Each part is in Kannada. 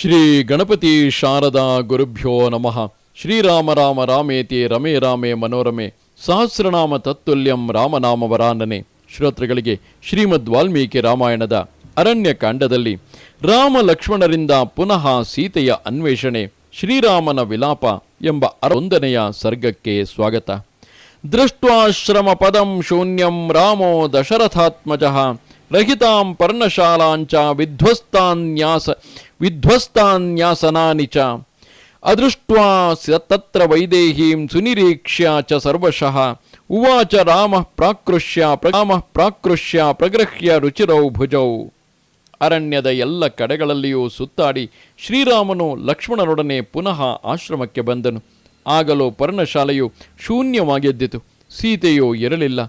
ಶ್ರೀ ಗಣಪತಿ ಶಾರದಾ ಗುರುಭ್ಯೋ ನಮಃ. ಶ್ರೀರಾಮ ರಾಮ ರಾಮೇತಿ ರಮೇ ರಾಮೇ ಮನೋರಮೆ. ಸಹಸ್ರನಾಮ ತತ್ತುಲ್ಯಂ ರಾಮನಾಮ ವರಾನನೆ ಶ್ರೋತೃಗಳಿಗೆ ಶ್ರೀಮದ್ ವಾಲ್ಮೀಕಿ ರಾಮಾಯಣದ ಅರಣ್ಯ ಕಾಂಡದಲ್ಲಿ ರಾಮ ಲಕ್ಷ್ಮಣರಿಂದ ಪುನಃ ಸೀತೆಯ ಅನ್ವೇಷಣೆ, ಶ್ರೀರಾಮನ ವಿಲಾಪ ಎಂಬ ಅರೊಂದನೆಯ ಸರ್ಗಕ್ಕೆ ಸ್ವಾಗತ. ದೃಷ್ಟ್ವಾಶ್ರಮ ಪದಂ ಶೂನ್ಯಂ ರಾಮೋ ದಶರಥಾತ್ಮಜಃ. ರಹಿತಾಂ ಪರ್ಣಶಾಲಾಂಚ ವಿಧ್ವಸ್ತಾನ್ಯಾಸ ವಿಧ್ವಸ್ತಾನ್ಯಾಸನಾನಿ ಚ ಅದೃಷ್ಟ್ವಾ ತತ್ರ ವೈದೇಹೀಂ ಸುನಿರೀಕ್ಷ್ಯ ಚ ಸರ್ವಶಃ ಉವಾಚ ರಾಮ ಪ್ರಾಕೃಷ್ಯ ರಾಮ ಪ್ರಾಕೃಷ್ಯ ಪ್ರಗೃಹ್ಯ ರುಚಿರೌ ಭುಜೌ ಅರಣ್ಯದ ಎಲ್ಲ ಕಡೆಗಳಲ್ಲಿಯೂ ಸುತ್ತಾಡಿ ಶ್ರೀರಾಮನು ಲಕ್ಷ್ಮಣನೊಡನೆ ಪುನಃ ಆಶ್ರಮಕ್ಕೆ ಬಂದನು. ಆಗಲೂ ಪರ್ಣಶಾಲೆಯು ಶೂನ್ಯವಾಗಿದ್ದಿತು ಸೀತೆಯು ಇರಲಿಲ್ಲ.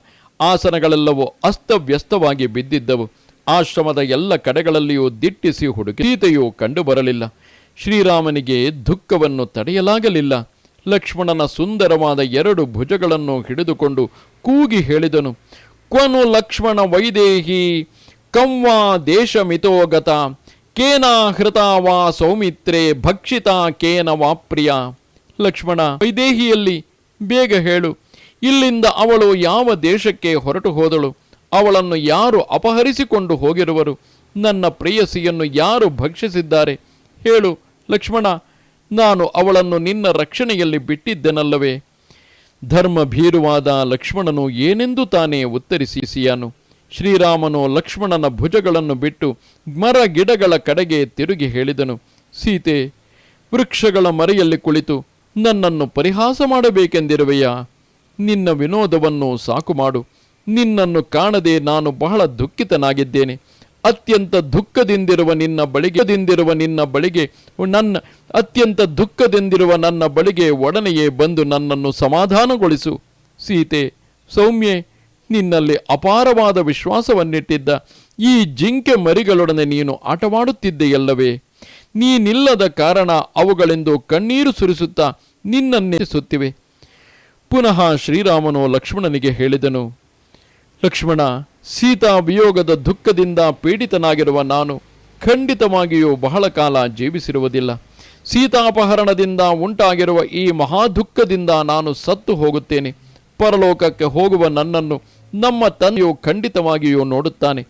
ಆಸನಗಳೆಲ್ಲವೂ ಅಸ್ತವ್ಯಸ್ತವಾಗಿ ಬಿದ್ದಿದ್ದವು. ಆಶ್ರಮದ ಎಲ್ಲ ಕಡೆಗಳಲ್ಲಿಯೂ ದಿಟ್ಟಿಸಿ ಹುಡುಕಿ ಕಂಡು ಕಂಡುಬರಲಿಲ್ಲ. ಶ್ರೀರಾಮನಿಗೆ ದುಃಖವನ್ನು ತಡೆಯಲಾಗಲಿಲ್ಲ. ಲಕ್ಷ್ಮಣನ ಸುಂದರವಾದ ಎರಡು ಭುಜಗಳನ್ನು ಹಿಡಿದುಕೊಂಡು ಕೂಗಿ ಹೇಳಿದನು, ಕ್ವನು ಲಕ್ಷ್ಮಣ ವೈದೇಹಿ ಕಂವಾ ದೇಶಮಿತೋಗತ ಕೇನ ಹೃತ ವಾ ಸೌಮಿತ್ರೇ ಭಕ್ಷಿತ ಕೇನ ವಾ ಪ್ರಿಯ. ಲಕ್ಷ್ಮಣ, ವೈದೇಹಿಯಲ್ಲಿ, ಬೇಗ ಹೇಳು ಇಲ್ಲಿಂದ ಅವಳು ಯಾವ ದೇಶಕ್ಕೆ ಹೊರಟು ಹೋದಳು? ಅವಳನ್ನು ಯಾರು ಅಪಹರಿಸಿಕೊಂಡು ಹೋಗಿರುವರು? ನನ್ನ ಪ್ರೇಯಸಿಯನ್ನು ಯಾರು ಭಕ್ಷಿಸಿದ್ದಾರೆ? ಹೇಳು, ಲಕ್ಷ್ಮಣ, ನಾನು ಅವಳನ್ನು ನಿನ್ನ ರಕ್ಷಣೆಯಲ್ಲಿ ಬಿಟ್ಟಿದ್ದೆನಲ್ಲವೇ? ಧರ್ಮ ಭೀರುವಾದ ಲಕ್ಷ್ಮಣನು ಏನೆಂದು ತಾನೇ ಉತ್ತರಿಸಿಯಾನು ಶ್ರೀರಾಮನು ಲಕ್ಷ್ಮಣನ ಭುಜಗಳನ್ನು ಬಿಟ್ಟು ಮರ ಗಿಡಗಳ ಕಡೆಗೆ ತಿರುಗಿ ಹೇಳಿದನು. ಸೀತೆ, ವೃಕ್ಷಗಳ ಮರೆಯಲ್ಲಿ ಕುಳಿತು ನನ್ನನ್ನು ಪರಿಹಾಸ ಮಾಡಬೇಕೆಂದಿರುವೆಯಾ? ನಿನ್ನ ವಿನೋದವನ್ನು ಸಾಕು ಮಾಡು. ನಿನ್ನನ್ನು ಕಾಣದೆ ನಾನು ಬಹಳ ದುಃಖಿತನಾಗಿದ್ದೇನೆ. ಅತ್ಯಂತ ದುಃಖದಿಂದಿರುವ ನಿನ್ನ ಬಳಿಗೆದಿಂದಿರುವ ನಿನ್ನ ಬಳಿಗೆ, ನನ್ನ, ಅತ್ಯಂತ ದುಃಖದಿಂದಿರುವ ನನ್ನ ಬಳಿಗೆ ಒಡನೆಯೇ ಬಂದು ನನ್ನನ್ನು ಸಮಾಧಾನಗೊಳಿಸು. ಸೀತೆ, ಸೌಮ್ಯೆ, ನಿನ್ನಲ್ಲಿ ಅಪಾರವಾದ ವಿಶ್ವಾಸವನ್ನಿಟ್ಟಿದ್ದ ಈ ಜಿಂಕೆ ಮರಿಗಳೊಡನೆ ನೀನು ಆಟವಾಡುತ್ತಿದ್ದೆಯಲ್ಲವೇ? ನೀನಿಲ್ಲದ ಕಾರಣ ಅವುಗಳೆಂದು ಕಣ್ಣೀರು ಸುರಿಸುತ್ತಾ ನಿನ್ನನ್ನೇ ಸುತ್ತಿವೆ. ಪುನಃ ಶ್ರೀರಾಮನು ಲಕ್ಷ್ಮಣನಿಗೆ ಹೇಳಿದನು, ಲಕ್ಷ್ಮಣ, ಸೀತಾ ವಿಯೋಗದ ದುಃಖದಿಂದ ಪೀಡಿತನಾಗಿರುವ ನಾನು ಖಂಡಿತವಾಗಿಯೂ ಬಹಳ ಕಾಲ ಜೀವಿಸಿರುವುದಿಲ್ಲ. ಸೀತಾಪಹರಣದಿಂದ ಉಂಟಾಗಿರುವ ಈ ಮಹಾ ದುಃಖದಿಂದ ನಾನು ಸತ್ತು ಹೋಗುತ್ತೇನೆ. ಪರಲೋಕಕ್ಕೆ ಹೋಗುವ ನನ್ನನ್ನು ನಮ್ಮ ತಂದೆಯು ಖಂಡಿತವಾಗಿಯೂ ನೋಡುತ್ತಾನೆ.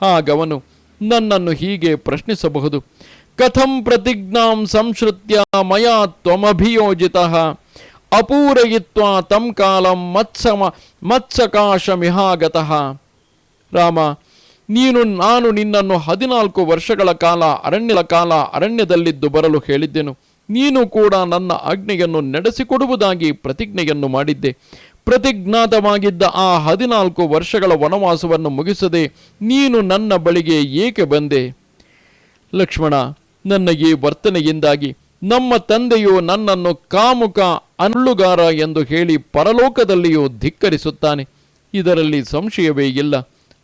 ಹಾಗವನು ನನ್ನನ್ನು ಹೀಗೆ ಪ್ರಶ್ನಿಸಬಹುದು. ಕಥಂ ಪ್ರತಿಜ್ಞಾಂ ಸಂಶ್ರುತ್ಯ ಮಯಾ ತ್ವಮಭಿಯೋಜಿತ. ಅಪೂರಯಿತ್ವಾ ತಂ ಕಾಲಂ ಮತ್ಸಮ ಮತ್ಸಕಾಶಮಿಹಾಗತಃ. ರಾಮ, ನೀನು ನಾನು ನಿನ್ನನ್ನು ಹದಿನಾಲ್ಕು ವರ್ಷಗಳ ಕಾಲ ಅರಣ್ಯದ ಕಾಲ ಅರಣ್ಯದಲ್ಲಿದ್ದು ಬರಲು ಹೇಳಿದ್ದೆನು. ನೀನು ಕೂಡ ನನ್ನ ಆಜ್ಞೆಯನ್ನು ನಡೆಸಿಕೊಡುವುದಾಗಿ ಪ್ರತಿಜ್ಞೆಯನ್ನು ಮಾಡಿದ್ದೆ. ಪ್ರತಿಜ್ಞಾತವಾಗಿದ್ದ ಆ ಹದಿನಾಲ್ಕು ವರ್ಷಗಳ ವನವಾಸವನ್ನು ಮುಗಿಸದೆ ನೀನು ನನ್ನ ಬಳಿಗೆ ಏಕೆ ಬಂದೆ? ಲಕ್ಷ್ಮಣ, ನನ್ನ ಈ ವರ್ತನೆಯಿಂದಾಗಿ ನಮ್ಮ ತಂದೆಯು ನನ್ನನ್ನು ಕಾಮುಕ ಅನುಳುಗಾರ ಎಂದು ಹೇಳಿ ಪರಲೋಕದಲ್ಲಿಯೂ ಧಿಕ್ಕರಿಸುತ್ತಾನೆ. ಇದರಲ್ಲಿ ಸಂಶಯವೇ ಇಲ್ಲ.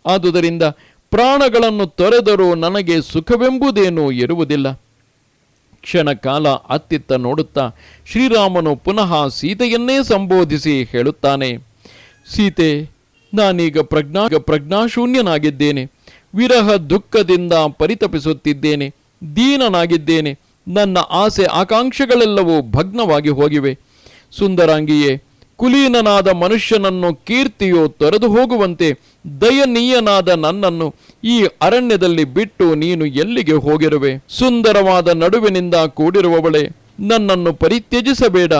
ಆದುದರಿಂದ ಪ್ರಾಣಗಳನ್ನು ತೊರೆದರೂ ನನಗೆ ಸುಖವೆಂಬುದೇನೂ ಇರುವುದಿಲ್ಲ. ಕ್ಷಣ ಕಾಲ ಅತ್ತಿತ್ತ ನೋಡುತ್ತಾ ಶ್ರೀರಾಮನು ಪುನಃ ಸೀತೆಯನ್ನೇ ಸಂಬೋಧಿಸಿ ಹೇಳುತ್ತಾನೆ, ಸೀತೆ, ನಾನೀಗ ಪ್ರಜ್ಞಾ, ಪ್ರಜ್ಞಾಶೂನ್ಯನಾಗಿದ್ದೇನೆ. ವಿರಹ ದುಃಖದಿಂದ ಪರಿತಪಿಸುತ್ತಿದ್ದೇನೆ. ದೀನನಾಗಿದ್ದೇನೆ. ನನ್ನ ಆಸೆ ಆಕಾಂಕ್ಷೆಗಳೆಲ್ಲವೂ ಭಗ್ನವಾಗಿ ಹೋಗಿವೆ. ಸುಂದರಾಂಗಿಯೇ, ಕುಲೀನನಾದ ಮನುಷ್ಯನನ್ನು ಕೀರ್ತಿಯು ತೊರೆದು ಹೋಗುವಂತೆ ದಯನೀಯನಾದ ನನ್ನನ್ನು ಈ ಅರಣ್ಯದಲ್ಲಿ ಬಿಟ್ಟು ನೀನು ಎಲ್ಲಿಗೆ ಹೋಗಿರುವೆ? ಸುಂದರವಾದ ನಡುವಿನಿಂದ ಕೂಡಿರುವವಳೆ, ನನ್ನನ್ನು ಪರಿತ್ಯಜಿಸಬೇಡ.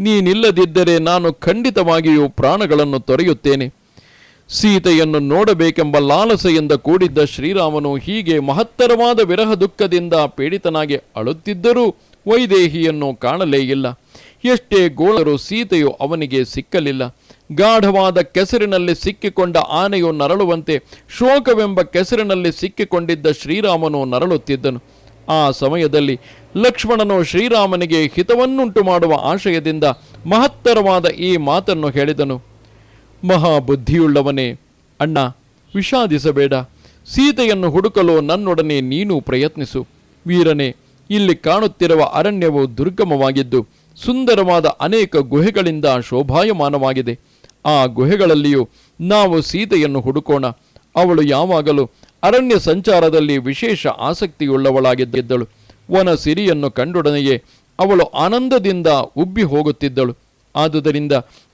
ನೀನಿಲ್ಲದಿದ್ದರೆ ನಾನು ಖಂಡಿತವಾಗಿಯೂ ಪ್ರಾಣಗಳನ್ನು ತೊರೆಯುತ್ತೇನೆ. ಸೀತೆಯನ್ನು ನೋಡಬೇಕೆಂಬ ಲಾಲಸೆಯಿಂದ ಕೂಡಿದ್ದ ಶ್ರೀರಾಮನು ಹೀಗೆ ಮಹತ್ತರವಾದ ವಿರಹ ದುಃಖದಿಂದ ಪೀಡಿತನಾಗಿ ಅಳುತ್ತಿದ್ದರೂ ವೈದೇಹಿಯನ್ನು ಕಾಣಲೇ ಇಲ್ಲ. ಎಷ್ಟೇ ಗೋಳರು ಸೀತೆಯು ಅವನಿಗೆ ಸಿಕ್ಕಲಿಲ್ಲ. ಗಾಢವಾದ ಕೆಸರಿನಲ್ಲಿ ಸಿಕ್ಕಿಕೊಂಡ ಆನೆಯು ನರಳುವಂತೆ ಶೋಕವೆಂಬ ಕೆಸರಿನಲ್ಲಿ ಸಿಕ್ಕಿಕೊಂಡಿದ್ದ ಶ್ರೀರಾಮನು ನರಳುತ್ತಿದ್ದನು. ಆ ಸಮಯದಲ್ಲಿ ಲಕ್ಷ್ಮಣನು ಶ್ರೀರಾಮನಿಗೆ ಹಿತವನ್ನುಂಟು ಮಾಡುವ ಆಶಯದಿಂದ ಮಹತ್ತರವಾದ ಈ ಮಾತನ್ನು ಹೇಳಿದನು. ಮಹಾಬುದ್ಧಿಯುಳ್ಳವನೇ. ಅಣ್ಣ, ವಿಷಾದಿಸಬೇಡ. ಸೀತೆಯನ್ನು ಹುಡುಕಲು ನನ್ನೊಡನೆ ನೀನು ಪ್ರಯತ್ನಿಸು. ವೀರನೇ, ಇಲ್ಲಿ ಕಾಣುತ್ತಿರುವ ಅರಣ್ಯವು ದುರ್ಗಮವಾಗಿದ್ದು, ಸುಂದರವಾದ ಅನೇಕ ಗುಹೆಗಳಿಂದ ಶೋಭಾಯಮಾನವಾಗಿದೆ. ಆ ಗುಹೆಗಳಲ್ಲಿಯೂ ನಾವು ಸೀತೆಯನ್ನು ಹುಡುಕೋಣ. ಅವಳು ಯಾವಾಗಲೂ ಅರಣ್ಯ ಸಂಚಾರದಲ್ಲಿ ವಿಶೇಷ ಆಸಕ್ತಿಯುಳ್ಳವಳಾಗಿದ್ದಿದ್ದಳು ವನ ಸಿರಿಯನ್ನು ಕಂಡೊಡನೆಯೇ ಅವಳು ಆನಂದದಿಂದ ಉಬ್ಬಿ ಹೋಗುತ್ತಿದ್ದಳು. ಆದುದರಿಂದ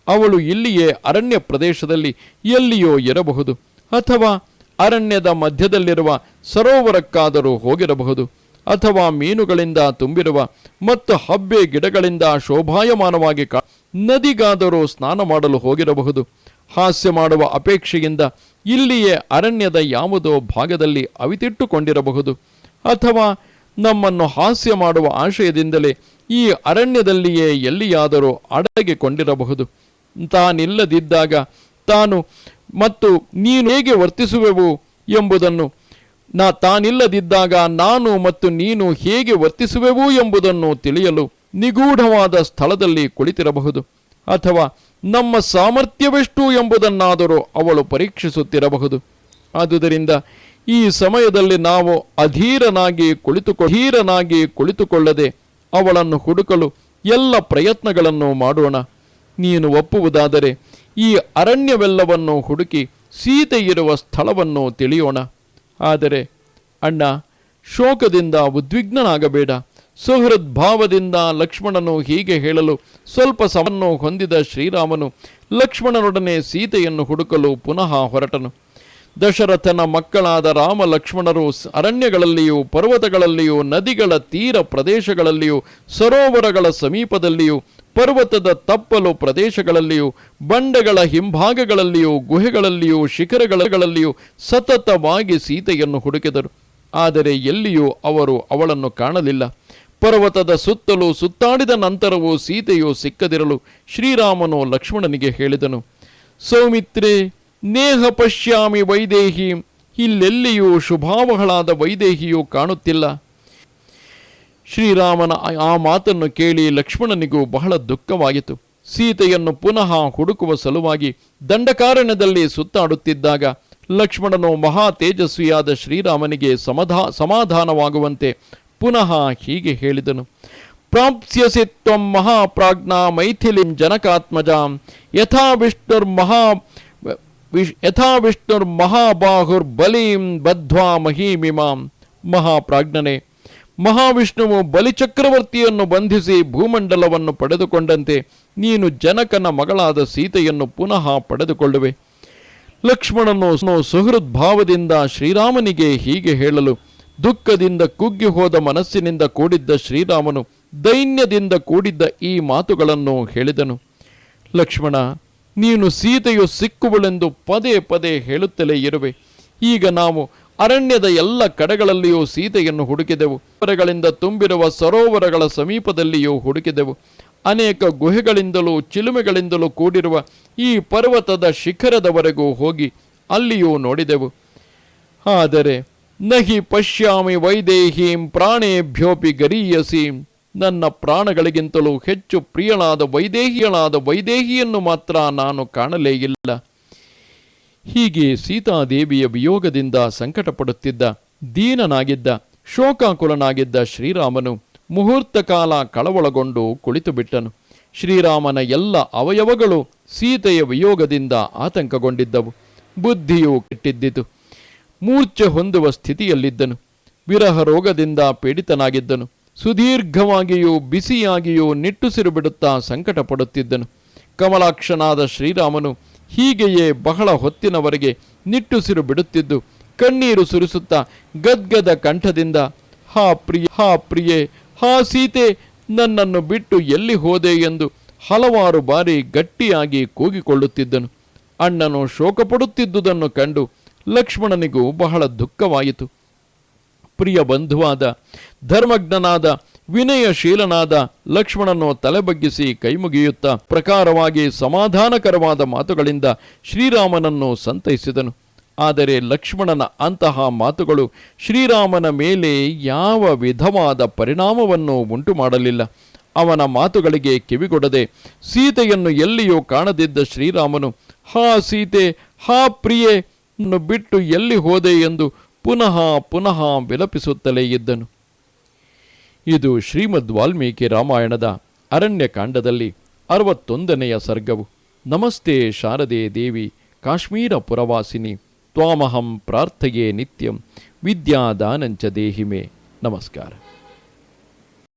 ಅವಳು ಇಲ್ಲಿಯೇ ಅರಣ್ಯ ಪ್ರದೇಶದಲ್ಲಿ ಎಲ್ಲಿಯೋ ಇರಬಹುದು ಅಥವಾ ಅರಣ್ಯದ ಮಧ್ಯದಲ್ಲಿರುವ ಸರೋವರಕ್ಕಾದರೂ ಹೋಗಿರಬಹುದು ಅಥವಾ ಮೀನುಗಳಿಂದ ತುಂಬಿರುವ ಮತ್ತು ಹಬ್ಬೆ ಗಿಡಗಳಿಂದ ಶೋಭಾಯಮಾನವಾಗಿ ಕಾ ನದಿಗಾದರೂ ಸ್ನಾನ ಮಾಡಲು ಹೋಗಿರಬಹುದು. ಹಾಸ್ಯ ಮಾಡುವ ಅಪೇಕ್ಷೆಯಿಂದ ಇಲ್ಲಿಯೇ ಅರಣ್ಯದ ಯಾವುದೋ ಭಾಗದಲ್ಲಿ ಅವಿತಿಟ್ಟುಕೊಂಡಿರಬಹುದು ಅಥವಾ ನಮ್ಮನ್ನು ಹಾಸ್ಯ ಮಾಡುವ ಆಶಯದಿಂದಲೇ ಈ ಅರಣ್ಯದಲ್ಲಿಯೇ ಎಲ್ಲಿಯಾದರೂ ಅಡಗಿಕೊಂಡಿರಬಹುದು. ತಾನಿಲ್ಲದಿದ್ದಾಗ ತಾನು ಮತ್ತು ನೀನು ಹೇಗೆ ವರ್ತಿಸುವೆವು ಎಂಬುದನ್ನು ನಾ ತಾನಿಲ್ಲದಿದ್ದಾಗ ನಾನು ಮತ್ತು ನೀನು ಹೇಗೆ ವರ್ತಿಸುವೆವು ಎಂಬುದನ್ನು ತಿಳಿಯಲು ನಿಗೂಢವಾದ ಸ್ಥಳದಲ್ಲಿ ಕುಳಿತಿರಬಹುದು. ಅಥವಾ ನಮ್ಮ ಸಾಮರ್ಥ್ಯವೆಷ್ಟು ಎಂಬುದನ್ನಾದರೂ ಅವಳು ಪರೀಕ್ಷಿಸುತ್ತಿರಬಹುದು. ಆದುದರಿಂದ ಈ ಸಮಯದಲ್ಲಿ ನಾವು ಅಧೀರನಾಗಿ ಕುಳಿತುಕೊ, ಅಧೀರನಾಗಿ ಕುಳಿತುಕೊಳ್ಳದೆ ಅವಳನ್ನು ಹುಡುಕಲು ಎಲ್ಲ ಪ್ರಯತ್ನಗಳನ್ನು ಮಾಡೋಣ ನೀನು ಒಪ್ಪುವುದಾದರೆ ಈ ಅರಣ್ಯವೆಲ್ಲವನ್ನು ಹುಡುಕಿ ಸೀತೆ ಇರುವ ಸ್ಥಳವನ್ನು ತಿಳಿಯೋಣ. ಆದರೆ ಅಣ್ಣ, ಶೋಕದಿಂದ ಉದ್ವಿಗ್ನನಾಗಬೇಡ. ಸುಹೃದ್ಭಾವದಿಂದ ಲಕ್ಷ್ಮಣನು ಹೀಗೆ ಹೇಳಲು ಸ್ವಲ್ಪ ಸವನ್ನು ಹೊಂದಿದ ಶ್ರೀರಾಮನು ಲಕ್ಷ್ಮಣನೊಡನೆ ಸೀತೆಯನ್ನು ಹುಡುಕಲು ಪುನಃ ಹೊರಟನು. ದಶರಥನ ಮಕ್ಕಳಾದ ರಾಮ ಲಕ್ಷ್ಮಣರು ಅರಣ್ಯಗಳಲ್ಲಿಯೂ, ಪರ್ವತಗಳಲ್ಲಿಯೂ, ನದಿಗಳ ತೀರ ಪ್ರದೇಶಗಳಲ್ಲಿಯೂ, ಸರೋವರಗಳ ಸಮೀಪದಲ್ಲಿಯೂ, ಪರ್ವತದ ತಪ್ಪಲು ಪ್ರದೇಶಗಳಲ್ಲಿಯೂ, ಬಂಡೆಗಳ ಹಿಂಭಾಗಗಳಲ್ಲಿಯೂ, ಗುಹೆಗಳಲ್ಲಿಯೂ, ಶಿಖರಗಳಲ್ಲಿಯೂ ಸತತವಾಗಿ ಸೀತೆಯನ್ನು ಹುಡುಕಿದರು. ಆದರೆ ಎಲ್ಲಿಯೂ ಅವರು ಅವಳನ್ನು ಕಾಣಲಿಲ್ಲ. ಪರ್ವತದ ಸುತ್ತಲೂ ಸುತ್ತಾಡಿದ ನಂತರವೂ ಸೀತೆಯು ಸಿಕ್ಕದಿರಲು ಶ್ರೀರಾಮನು ಲಕ್ಷ್ಮಣನಿಗೆ ಹೇಳಿದನು, ಸೌಮಿತ್ರೆ ನೇಹ ಪಶ್ಯಾಮಿ ವೈದೇಹಿ, ಇಲ್ಲೆಲ್ಲಿಯೂ ಶುಭಾವಗಳಾದ ವೈದೇಹಿಯೂ ಕಾಣುತ್ತಿಲ್ಲ. ಶ್ರೀರಾಮನ ಆ- ಮಾತನ್ನು ಕೇಳಿ ಲಕ್ಷ್ಮಣನಿಗೂ ಬಹಳ ದುಃಖವಾಯಿತು ಸೀತೆಯನ್ನು ಪುನಃ ಹುಡುಕುವ ಸಲುವಾಗಿ ದಂಡಕಾರಣ್ಯದಲ್ಲಿ ಸುತ್ತಾಡುತ್ತಿದ್ದಾಗ ಲಕ್ಷ್ಮಣನು ಮಹಾ ತೇಜಸ್ವಿಯಾದ ಶ್ರೀರಾಮನಿಗೆ ಸಮಧಾ ಸಮಾಧಾನವಾಗುವಂತೆ ಪುನಃ ಹೀಗೆ ಹೇಳಿದನು. ಪ್ರಾಪ್ಸ್ಯಸಿ ತ್ವಂ ಮಹಾಪ್ರಾಜ್ಞಾ ಮೈಥಿಲಿಂ ಜನಕಾತ್ಮಜಾಂ ಯಥಾ ವಿಷ್ಣುರ್ಮಹಾ ವಿಶ್ ಯಥಾ ಬಲೀಂ ಬದ್ಧ್ವಾ ಮಹೀಮಿಮಾಂ. ಮಹಾಪ್ರಾಜ್ಞನೆ, ಮಹಾವಿಷ್ಣುವು ಬಲಿಚಕ್ರವರ್ತಿಯನ್ನು ಬಂಧಿಸಿ ಭೂಮಂಡಲವನ್ನು ಪಡೆದುಕೊಂಡಂತೆ ನೀನು ಜನಕನ ಮಗಳಾದ ಸೀತೆಯನ್ನು ಪುನಃ ಪಡೆದುಕೊಳ್ಳುವೆ. ಲಕ್ಷ್ಮಣನು ಸುಹೃದ್ಭಾವದಿಂದ ಶ್ರೀರಾಮನಿಗೆ ಹೀಗೆ ಹೇಳಲು, ದುಃಖದಿಂದ ಕುಗ್ಗಿ ಹೋದ ಮನಸ್ಸಿನಿಂದ ಕೂಡಿದ್ದ ಶ್ರೀರಾಮನು ದೈನ್ಯದಿಂದ ಕೂಡಿದ್ದ ಈ ಮಾತುಗಳನ್ನು ಹೇಳಿದನು. ಲಕ್ಷ್ಮಣ ನೀನು ಸೀತೆಯು ಸಿಕ್ಕುವಳೆಂದು ಪದೇ ಪದೇ ಹೇಳುತ್ತಲೇ ಇರುವೆ. ಈಗ ನಾವು ಅರಣ್ಯದ ಎಲ್ಲ ಕಡೆಗಳಲ್ಲಿಯೂ ಸೀತೆಯನ್ನು ಹುಡುಕಿದೆವು. ಸರೋವರಗಳಿಂದ ತುಂಬಿರುವ ಸರೋವರಗಳ ಸಮೀಪದಲ್ಲಿಯೂ ಹುಡುಕಿದೆವು. ಅನೇಕ ಗುಹೆಗಳಿಂದಲೂ ಚಿಲುಮೆಗಳಿಂದಲೂ ಕೂಡಿರುವ ಈ ಪರ್ವತದ ಶಿಖರದವರೆಗೂ ಹೋಗಿ ಅಲ್ಲಿಯೂ ನೋಡಿದೆವು. ಆದರೆ ನಹಿ ಪಶ್ಯಾಮಿ ವೈದೇಹೀಂ ಪ್ರಾಣೇಭ್ಯೋಪಿ ಗರೀಯಸೀಂ. ನನ್ನ ಪ್ರಾಣಗಳಿಗಿಂತಲೂ ಹೆಚ್ಚು ಪ್ರಿಯಳಾದ ವೈದೇಹಿಯಳಾದ ವೈದೇಹಿಯನ್ನು ಮಾತ್ರ ನಾನು ಕಾಣಲೇ ಇಲ್ಲ. ಹೀಗೆ ಸೀತಾದೇವಿಯ ವಿಯೋಗದಿಂದ ಸಂಕಟಪಡುತ್ತಿದ್ದ, ದೀನನಾಗಿದ್ದ, ಶೋಕಾಕುಲನಾಗಿದ್ದ ಶ್ರೀರಾಮನು ಮುಹೂರ್ತ ಕಾಲ ಕಳವಳಗೊಂಡು ಕುಳಿತುಬಿಟ್ಟನು. ಶ್ರೀರಾಮನ ಎಲ್ಲ ಅವಯವಗಳು ಸೀತೆಯ ವಿಯೋಗದಿಂದ ಆತಂಕಗೊಂಡಿದ್ದವು. ಬುದ್ಧಿಯು ಕೆಟ್ಟಿದ್ದಿತು. ಮೂರ್ಛೆ ಹೊಂದುವ ಸ್ಥಿತಿಯಲ್ಲಿದ್ದನು. ವಿರಹ ರೋಗದಿಂದ ಪೀಡಿತನಾಗಿದ್ದನು. ಸುದೀರ್ಘವಾಗಿಯೂ ಬಿಸಿಯಾಗಿಯೂ ನಿಟ್ಟುಸಿರು ಬಿಡುತ್ತಾ ಸಂಕಟ ಪಡುತ್ತಿದ್ದನು ಕಮಲಾಕ್ಷನಾದ ಶ್ರೀರಾಮನು ಹೀಗೆಯೇ ಬಹಳ ಹೊತ್ತಿನವರೆಗೆ ನಿಟ್ಟುಸಿರು ಬಿಡುತ್ತಿದ್ದು ಕಣ್ಣೀರು ಸುರಿಸುತ್ತಾ ಗದ್ಗದ ಕಂಠದಿಂದ, ಹಾ ಪ್ರಿಯ, ಹಾ ಪ್ರಿಯೆ, ಹಾ ಸೀತೆ, ನನ್ನನ್ನು ಬಿಟ್ಟು ಎಲ್ಲಿ ಹೋದೆ? ಎಂದು ಹಲವಾರು ಬಾರಿ ಗಟ್ಟಿಯಾಗಿ ಕೂಗಿಕೊಳ್ಳುತ್ತಿದ್ದನು. ಅಣ್ಣನು ಶೋಕಪಡುತ್ತಿದ್ದುದನ್ನು ಕಂಡು ಲಕ್ಷ್ಮಣನಿಗೂ ಬಹಳ ದುಃಖವಾಯಿತು. ಪ್ರಿಯ ಬಂಧುವಾದ, ಧರ್ಮಜ್ಞನಾದ, ವಿನಯಶೀಲನಾದ ಲಕ್ಷ್ಮಣನು ತಲೆಬಗ್ಗಿಸಿ ಕೈಮುಗಿಯುತ್ತಾ ಪ್ರಕಾರವಾಗಿ ಸಮಾಧಾನಕರವಾದ ಮಾತುಗಳಿಂದ ಶ್ರೀರಾಮನನ್ನು ಸಂತೈಸಿದನು. ಆದರೆ ಲಕ್ಷ್ಮಣನ ಅಂತಹ ಮಾತುಗಳು ಶ್ರೀರಾಮನ ಮೇಲೆ ಯಾವ ವಿಧವಾದ ಪರಿಣಾಮವನ್ನು ಉಂಟು ಮಾಡಲಿಲ್ಲ ಅವನ ಮಾತುಗಳಿಗೆ ಕಿವಿಗೊಡದೆ, ಸೀತೆಯನ್ನು ಎಲ್ಲಿಯೂ ಕಾಣದಿದ್ದ ಶ್ರೀರಾಮನು, ಹಾ ಸೀತೆ, ಹಾ ಪ್ರಿಯೆ ಬಿಟ್ಟು ಎಲ್ಲಿ ಹೋದೆ? ಎಂದು ಪುನಃ ಪುನಃ ವಿಲಪಿಸುತ್ತಲೇ ಇದ್ದನು. ಇದು ಶ್ರೀಮದ್ ವಾಲ್ಮೀಕಿ ರಾಮಾಯಣದ ಅರಣ್ಯಕಾಂಡದಲ್ಲಿ ಅರವತ್ತೊಂದನೆಯ ಸರ್ಗವು. ನಮಸ್ತೆ ಶಾರದೆ ದೇವಿ ಕಾಶ್ಮೀರ ಪುರವಾಸಿನಿ, ತ್ವಾಮಹಂ ಪ್ರಾರ್ಥೆಯೇ ನಿತ್ಯಂ ವಿದ್ಯಾದಾನಂಚ ದೇಹಿಮೆ. ನಮಸ್ಕಾರ.